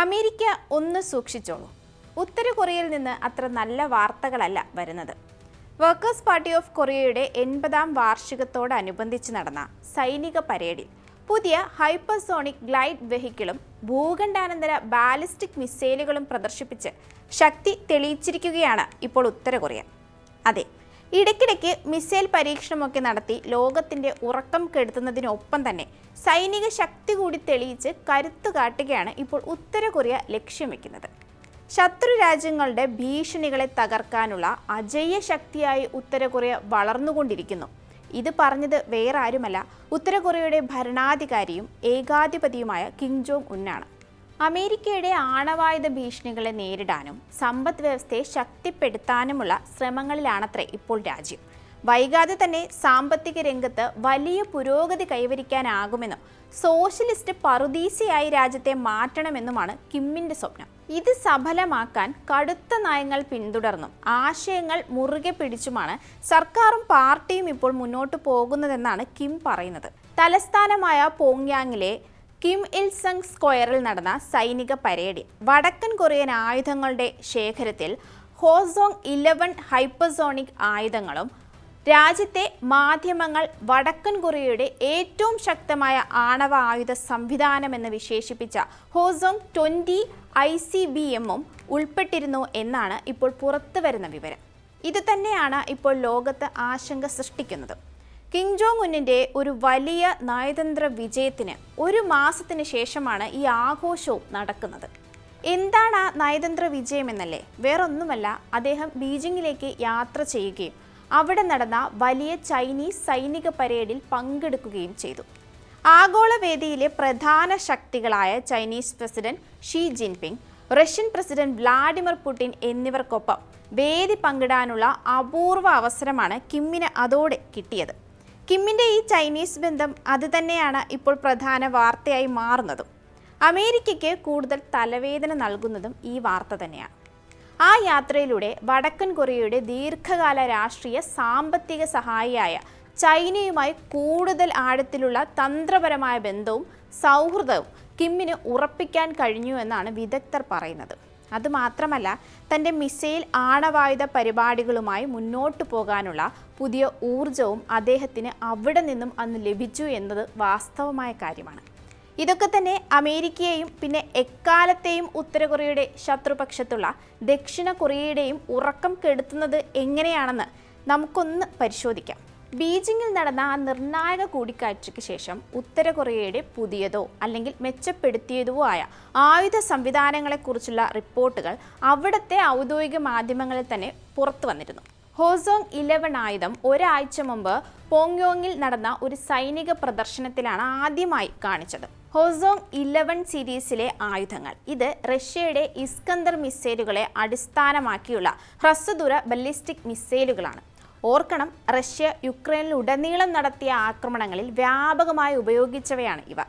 America ഒന്ന് സൂക്ഷിച്ചോളൂ. ഉത്തര കൊറിയയിൽ നിന്ന് അത്ര നല്ല വാർത്തകളല്ല വരുന്നത്. വർക്കേഴ്സ് പാർട്ടി ഓഫ് കൊറിയയുടെ എൺപതാം വാർഷികത്തോടനുബന്ധിച്ച് നടന്ന സൈനിക പരേഡിൽ പുതിയ ഹൈപ്പർസോണിക് ഗ്ലൈഡ് വെഹിക്കിളും ഭൂഖണ്ഡാനന്തര ബാലിസ്റ്റിക് മിസൈലുകളും പ്രദർശിപ്പിച്ച് ശക്തി തെളിയിച്ചിരിക്കുകയാണ് ഇപ്പോൾ ഉത്തര കൊറിയ അതെ ഇടയ്ക്കിടയ്ക്ക് മിസൈൽ പരീക്ഷണമൊക്കെ നടത്തി ലോകത്തിന്റെ ഉറക്കം കെടുത്തുന്നതിനൊപ്പം തന്നെ സൈനിക ശക്തി കൂടി തെളിയിച്ച് കരുത്തു കാട്ടുകയാണ് ഇപ്പോൾ ഉത്തര കൊറിയ ലക്ഷ്യം വെക്കുന്നത്. ശത്രു രാജ്യങ്ങളുടെ ഭീഷണികളെ തകർക്കാനുള്ള അജയ്യ ശക്തിയായി ഉത്തര കൊറിയ വളർന്നുകൊണ്ടിരിക്കുന്നു. ഇത് പറഞ്ഞത് വേറെ ആരുമല്ല ഉത്തര കൊറിയയുടെ ഭരണാധികാരിയും ഏകാധിപതിയുമായ കിം ജോങ് ഉന്നാണ്. അമേരിക്കയുടെ ആണവായുധ ഭീഷണികളെ നേരിടാനും സമ്പദ് വ്യവസ്ഥയെ ശക്തിപ്പെടുത്താനുമുള്ള ശ്രമങ്ങളിലാണത്രേ ഇപ്പോൾ രാജ്യം. വൈകാതെ തന്നെ സാമ്പത്തിക രംഗത്ത് വലിയ പുരോഗതി കൈവരിക്കാനാകുമെന്നും സോഷ്യലിസ്റ്റ് പറുദീസയായി രാജ്യത്തെ മാറ്റണമെന്നുമാണ് കിമ്മിന്റെ സ്വപ്നം. ഇത് സഫലമാക്കാൻ കടുത്ത നയങ്ങൾ പിന്തുടർന്നും ആശയങ്ങൾ മുറുകെ പിടിച്ചുമാണ് സർക്കാരും പാർട്ടിയും ഇപ്പോൾ മുന്നോട്ട് പോകുന്നതെന്നാണ് കിം പറയുന്നത്. തലസ്ഥാനമായ പോങ്യാങ്ങിലെ കിം ഇൽ സങ് സ്ക്വയറിൽ നടന്ന സൈനിക പരേഡിൽ വടക്കൻ കൊറിയൻ ആയുധങ്ങളുടെ ശേഖരത്തിൽ ഹോസോങ് ഇലവൻ ഹൈപ്പർസോണിക് ആയുധങ്ങളും രാജ്യത്തെ മാധ്യമങ്ങൾ വടക്കൻ കൊറിയയുടെ ഏറ്റവും ശക്തമായ ആണവ ആയുധ സംവിധാനമെന്ന് വിശേഷിപ്പിച്ച Hwasong twenty I C B എമ്മും ഉൾപ്പെട്ടിരുന്നു എന്നാണ് ഇപ്പോൾ പുറത്തു വരുന്ന വിവരം. ഇത് തന്നെയാണ് ഇപ്പോൾ ലോകത്ത് ആശങ്ക സൃഷ്ടിക്കുന്നത്. കിം ജോങ് ഉന്നിന്റെ ഒരു വലിയ നയതന്ത്ര വിജയത്തിന് ഒരു മാസത്തിന് ശേഷമാണ് ഈ ആഘോഷവും നടക്കുന്നത്. എന്താണ് ആ നയതന്ത്ര വിജയം എന്നല്ലേ വേറൊന്നുമല്ല അദ്ദേഹം ബീജിംഗിലേക്ക് യാത്ര ചെയ്യുകയും അവിടെ നടന്ന വലിയ ചൈനീസ് സൈനിക പരേഡിൽ പങ്കെടുക്കുകയും ചെയ്തു. ആഗോളവേദിയിലെ പ്രധാന ശക്തികളായ Chinese president Xi Jinping Russian president Vladimir Putin എന്നിവർക്കൊപ്പം വേദി പങ്കിടാനുള്ള അപൂർവ അവസരമാണ് കിമ്മിന് അതോടെ കിട്ടിയത്. കിമ്മിന്റെ ഈ ചൈനീസ് ബന്ധം അത് തന്നെയാണ് ഇപ്പോൾ പ്രധാന വാർത്തയായി മാറുന്നതും. അമേരിക്കയ്ക്ക് കൂടുതൽ തലവേദന നൽകുന്നതും ഈ വാർത്ത തന്നെയാണ്. ആ യാത്രയിലൂടെ വടക്കൻ കൊറിയയുടെ ദീർഘകാല രാഷ്ട്രീയ സാമ്പത്തിക സഹായിയായ ചൈനയുമായി കൂടുതൽ ആഴത്തിലുള്ള തന്ത്രപരമായ ബന്ധവും സൗഹൃദവും കിമ്മിന് ഉറപ്പിക്കാൻ കഴിഞ്ഞു എന്നാണ് വിദഗ്ധർ പറയുന്നത്. അതുമാത്രമല്ല തന്റെ മിസൈൽ ആണവായുധ പരിപാടികളുമായി മുന്നോട്ടു പോകാനുള്ള പുതിയ ഊർജവും അദ്ദേഹത്തിന് അവിടെ നിന്നും അന്ന് ലഭിച്ചു എന്നത് വാസ്തവമായ കാര്യമാണ്. ഇതൊക്കെ തന്നെ അമേരിക്കയെയും പിന്നെ എക്കാലത്തെയും ഉത്തര കൊറിയയുടെ ശത്രുപക്ഷത്തുള്ള ദക്ഷിണ കൊറിയയുടെയും ഉറക്കം കെടുത്തുന്നത് എങ്ങനെയാണെന്ന് നമുക്കൊന്ന് പരിശോധിക്കാം. ബീജിംഗിൽ നടന്ന ആ നിർണായക കൂടിക്കാഴ്ചയ്ക്ക് ശേഷം ഉത്തര കൊറിയയുടെ പുതിയതോ അല്ലെങ്കിൽ മെച്ചപ്പെടുത്തിയതോ ആയ ആയുധ സംവിധാനങ്ങളെക്കുറിച്ചുള്ള റിപ്പോർട്ടുകൾ അവിടുത്തെ ഔദ്യോഗിക മാധ്യമങ്ങളിൽ തന്നെ പുറത്തു വന്നിരുന്നു. ഹോസോങ് ഇലവൻ ആയുധം ഒരാഴ്ച മുമ്പ് പോങ്യോങ്ങിൽ നടന്ന ഒരു സൈനിക പ്രദർശനത്തിലാണ് ആദ്യമായി കാണിച്ചത്. ഹോസോങ് ഇലവൻ സീരീസിലെ ആയുധങ്ങൾ. ഇത് റഷ്യയുടെ ഇസ്കന്ദർ മിസൈലുകളെ അടിസ്ഥാനമാക്കിയുള്ള ഹ്രസ്വദൂര ബല്ലിസ്റ്റിക് മിസൈലുകളാണ്. ഓർക്കണം റഷ്യ യുക്രൈനിലുടനീളം നടത്തിയ ആക്രമണങ്ങളിൽ വ്യാപകമായി ഉപയോഗിച്ചവയാണ് ഇവ.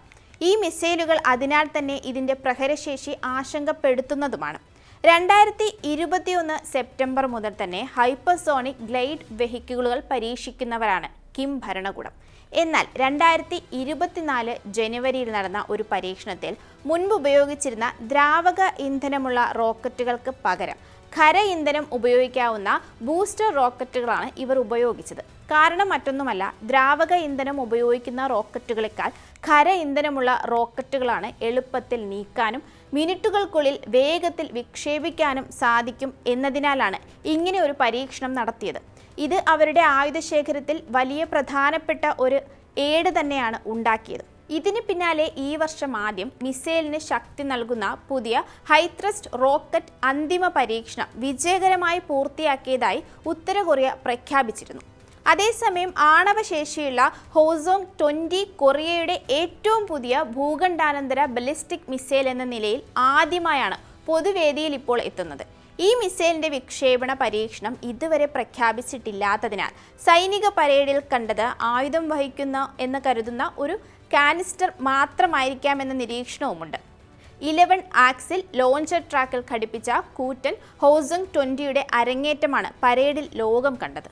ഈ മിസൈലുകൾ അതിനാൽ തന്നെ ഇതിന്റെ പ്രഹരശേഷി ആശങ്കപ്പെടുത്തുന്നതുമാണ്. രണ്ടായിരത്തി ഇരുപത്തിയൊന്ന് സെപ്റ്റംബർ മുതൽ തന്നെ ഹൈപ്പർസോണിക് ഗ്ലൈഡ് വെഹിക്കിളുകൾ പരീക്ഷിക്കുന്നവരാണ് കിം ഭരണകൂടം. എന്നാൽ രണ്ടായിരത്തി ഇരുപത്തിനാല് ജനുവരിയിൽ നടന്ന ഒരു പരീക്ഷണത്തിൽ മുൻപ് ഉപയോഗിച്ചിരുന്ന ദ്രാവക ഇന്ധനമുള്ള റോക്കറ്റുകൾക്ക് പകരം ഖര ഇന്ധനം ഉപയോഗിക്കാവുന്ന ബൂസ്റ്റർ റോക്കറ്റുകളാണ് ഇവർ ഉപയോഗിച്ചത്. കാരണം മറ്റൊന്നുമല്ല ദ്രാവക ഇന്ധനം ഉപയോഗിക്കുന്ന റോക്കറ്റുകളെക്കാൾ ഖര ഇന്ധനമുള്ള റോക്കറ്റുകളാണ് എളുപ്പത്തിൽ നീക്കാനും മിനിറ്റുകൾക്കുള്ളിൽ വേഗത്തിൽ വിക്ഷേപിക്കാനും സാധിക്കും എന്നതിനാലാണ് ഇങ്ങനെ ഒരു പരീക്ഷണം നടത്തിയത്. ഇത് അവരുടെ ആയുധശേഖരത്തിൽ വലിയ പ്രധാനപ്പെട്ട ഒരു ഏട് തന്നെയാണ് ഉണ്ടാക്കിയത്. ഇതിന് പിന്നാലെ ഈ വർഷം ആദ്യം മിസൈലിന് ശക്തി നൽകുന്ന പുതിയ ഹൈത്രസ്റ്റ് റോക്കറ്റ് അന്തിമ പരീക്ഷണം വിജയകരമായി പൂർത്തിയാക്കിയതായി ഉത്തര കൊറിയ പ്രഖ്യാപിച്ചിരുന്നു. അതേസമയം ആണവശേഷിയുള്ള ഹോസോങ് ട്വന്റി കൊറിയയുടെ ഏറ്റവും പുതിയ ഭൂഖണ്ഡാനന്തര ബലിസ്റ്റിക് മിസൈൽ എന്ന നിലയിൽ ആദ്യമായാണ് പൊതുവേദിയിൽ ഇപ്പോൾ എത്തുന്നത്. ഈ മിസൈലിന്റെ വിക്ഷേപണ പരീക്ഷണം ഇതുവരെ പ്രഖ്യാപിച്ചിട്ടില്ലാത്തതിനാൽ സൈനിക പരേഡിൽ കണ്ടത് ആയുധം വഹിക്കുന്ന എന്ന് കരുതുന്ന ഒരു കാനിസ്റ്റർ മാത്രമായിരിക്കാമെന്ന നിരീക്ഷണവുമുണ്ട്. ഇലവൻ ആക്സിൽ ലോഞ്ചർ ട്രാക്കിൽ ഘടിപ്പിച്ച കൂറ്റൻ ഹോസങ് ട്വന്റിയുടെ അരങ്ങേറ്റമാണ് പരേഡിൽ ലോകം കണ്ടത്.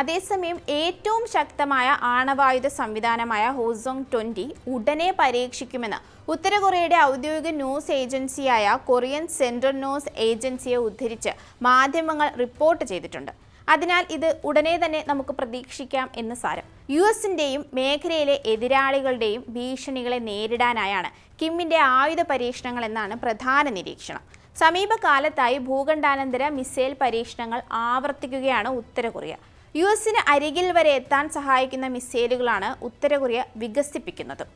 അതേസമയം ഏറ്റവും ശക്തമായ ആണവായുധ സംവിധാനമായ ഹോസോങ് ട്വന്റി ഉടനെ പരീക്ഷിക്കുമെന്ന് ഉത്തര കൊറിയയുടെ ഔദ്യോഗിക ന്യൂസ് ഏജൻസിയായ കൊറിയൻ സെൻട്രൽ ന്യൂസ് ഏജൻസിയെ ഉദ്ധരിച്ച് മാധ്യമങ്ങൾ റിപ്പോർട്ട് ചെയ്തിട്ടുണ്ട്. അതിനാൽ ഇത് ഉടനെ തന്നെ നമുക്ക് പ്രതീക്ഷിക്കാം എന്ന് സാരം. യു എസിന്റെയും മേഖലയിലെ എതിരാളികളുടെയും ഭീഷണികളെ നേരിടാനായാണ് കിമ്മിന്റെ ആയുധ പരീക്ഷണങ്ങൾ എന്നാണ് പ്രധാന നിരീക്ഷണം. സമീപകാലത്തായി ഭൂഖണ്ഡാനന്തര മിസൈൽ പരീക്ഷണങ്ങൾ ആവർത്തിക്കുകയാണ് ഉത്തര കൊറിയ. യു എസിന് അരികിൽ വരെ എത്താൻ സഹായിക്കുന്ന മിസൈലുകളാണ് ഉത്തര കൊറിയ വികസിപ്പിക്കുന്നത്.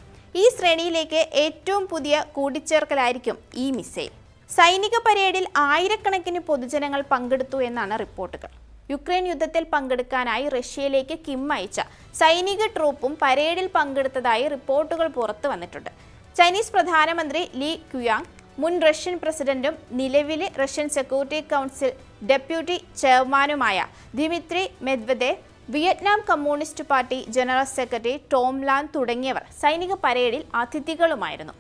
ഈ ശ്രേണിയിലേക്ക് ഏറ്റവും പുതിയ കൂട്ടിച്ചേർക്കലായിരിക്കും ഈ മിസൈൽ. സൈനിക പരേഡിൽ ആയിരക്കണക്കിന് പൊതുജനങ്ങൾ പങ്കെടുത്തു എന്നാണ് റിപ്പോർട്ടുകൾ. യുക്രൈൻ യുദ്ധത്തിൽ പങ്കെടുക്കാനായി റഷ്യയിലേക്ക് കിം അയച്ച സൈനിക ട്രൂപ്പും പരേഡിൽ പങ്കെടുത്തതായി റിപ്പോർട്ടുകൾ പുറത്തു വന്നിട്ടുണ്ട്. ചൈനീസ് പ്രധാനമന്ത്രി ലീ ക്യുയാങ് മുൻ റഷ്യൻ പ്രസിഡന്റും നിലവിലെ റഷ്യൻ സെക്യൂരിറ്റി കൗൺസിൽ ഡെപ്യൂട്ടി ചെയർമാനുമായ Dmitry Medvedev Vietnam communist party general secretary To Lam തുടങ്ങിയവർ സൈനിക പരേഡിൽ അതിഥികളുമായിരുന്നു.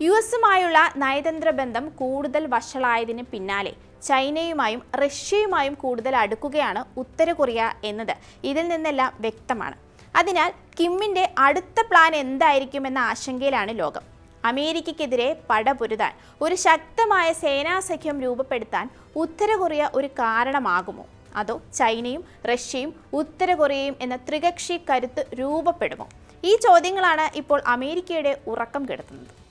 യു എസുമായുള്ള നയതന്ത്ര ബന്ധം കൂടുതൽ വഷളായതിന് പിന്നാലെ ചൈനയുമായും റഷ്യയുമായും കൂടുതൽ അടുക്കുകയാണ് ഉത്തര കൊറിയ എന്നത്. ഇതിൽ നിന്നെല്ലാം വ്യക്തമാണ്. അതിനാൽ കിമ്മിന്റെ അടുത്ത പ്ലാൻ എന്തായിരിക്കുമെന്ന ആശങ്കയിലാണ് ലോകം. അമേരിക്കയ്ക്കെതിരെ പടപൊരുതാൻ ഒരു ശക്തമായ സേനാസഖ്യം രൂപപ്പെടുത്താൻ ഉത്തര കൊറിയ ഒരു കാരണമാകുമോ? അതോ ചൈനയും റഷ്യയും ഉത്തര കൊറിയയും എന്ന ത്രികക്ഷി കരുത്ത് രൂപപ്പെടുമോ? ഈ ചോദ്യങ്ങളാണ് ഇപ്പോൾ അമേരിക്കയുടെ ഉറക്കം കെടുത്തുന്നത്.